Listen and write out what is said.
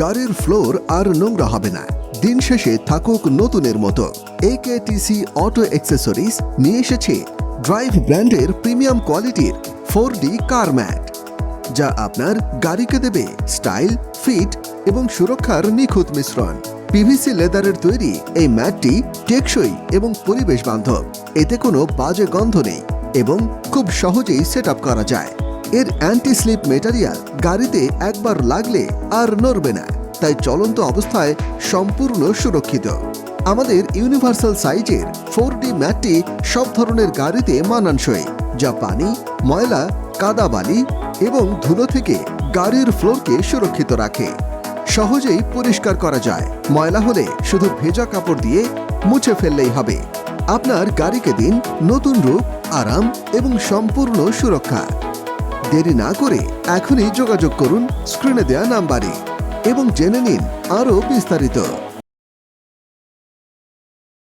গাড়ির ফ্লোর আর নোংরা হবে না। দিন শেষে থাকুক নতুনের মতো। একেটিসি অটো অ্যাক্সেসরিজ নিয়ে এসেছে ড্রাইভ ব্র্যান্ডের প্রিমিয়াম কোয়ালিটির ফোর ডি কার ম্যাট যা আপনার গাড়িকে দেবে স্টাইল ফিট এবং সুরক্ষার নিখুঁত মিশ্রণ। পিভিসি লেদারের তৈরি এই ম্যাটটি টেকসই এবং পরিবেশ বান্ধব এতে কোনো বাজে গন্ধ নেই এবং খুব সহজেই সেট করা যায়। এর অ্যান্টি স্লিপ মেটারিয়াল গাড়িতে একবার লাগলে আর নড়বে না। তাই চলন্ত অবস্থায় সম্পূর্ণ সুরক্ষিত। আমাদের ইউনিভার্সাল সাইজের ফোর ডি ম্যাটটি সব ধরনের গাড়িতে মানানসই, যা পানি, ময়লা, কাদা বালি এবং ধুলো থেকে গাড়ির ফ্লোরকে সুরক্ষিত রাখে। সহজেই পরিষ্কার করা যায়। ময়লা হলে শুধু ভেজা কাপড় দিয়ে মুছে ফেললেই হবে। আপনার গাড়িকে দিন নতুন রূপ, আরাম এবং সম্পূর্ণ সুরক্ষা। দেরি না করে এখনই যোগাযোগ করুন স্ক্রিনে দেয়া নাম্বারে। এবং জেনে নিন আরও বিস্তারিত।